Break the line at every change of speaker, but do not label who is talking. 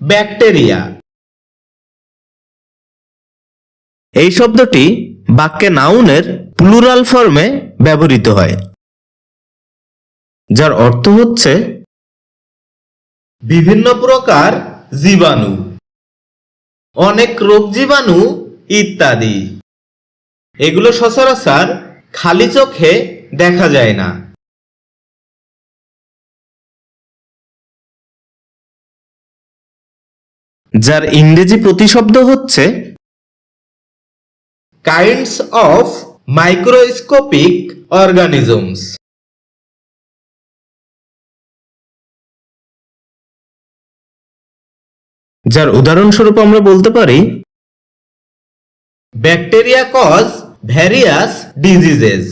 Bacteria.
এই শব্দটি বাক্যে নাউনের প্লুরাল ফর্মে ব্যবহৃত হয়, যার অর্থ হচ্ছে
বিভিন্ন প্রকার জীবাণু, অনেক রোগ জীবাণু ইত্যাদি। এগুলো সচরাচর খালি চোখে দেখা যায় না।
যার ইংরেজি প্রতিশব্দ হচ্ছে
কাইন্ডস অফ মাইক্রোস্কোপিক অর্গানিজমস
যার উদাহরণস্বরূপ আমরা বলতে পারি
ব্যাকটেরিয়া কজ ভ্যারিয়াস ডিজিজেস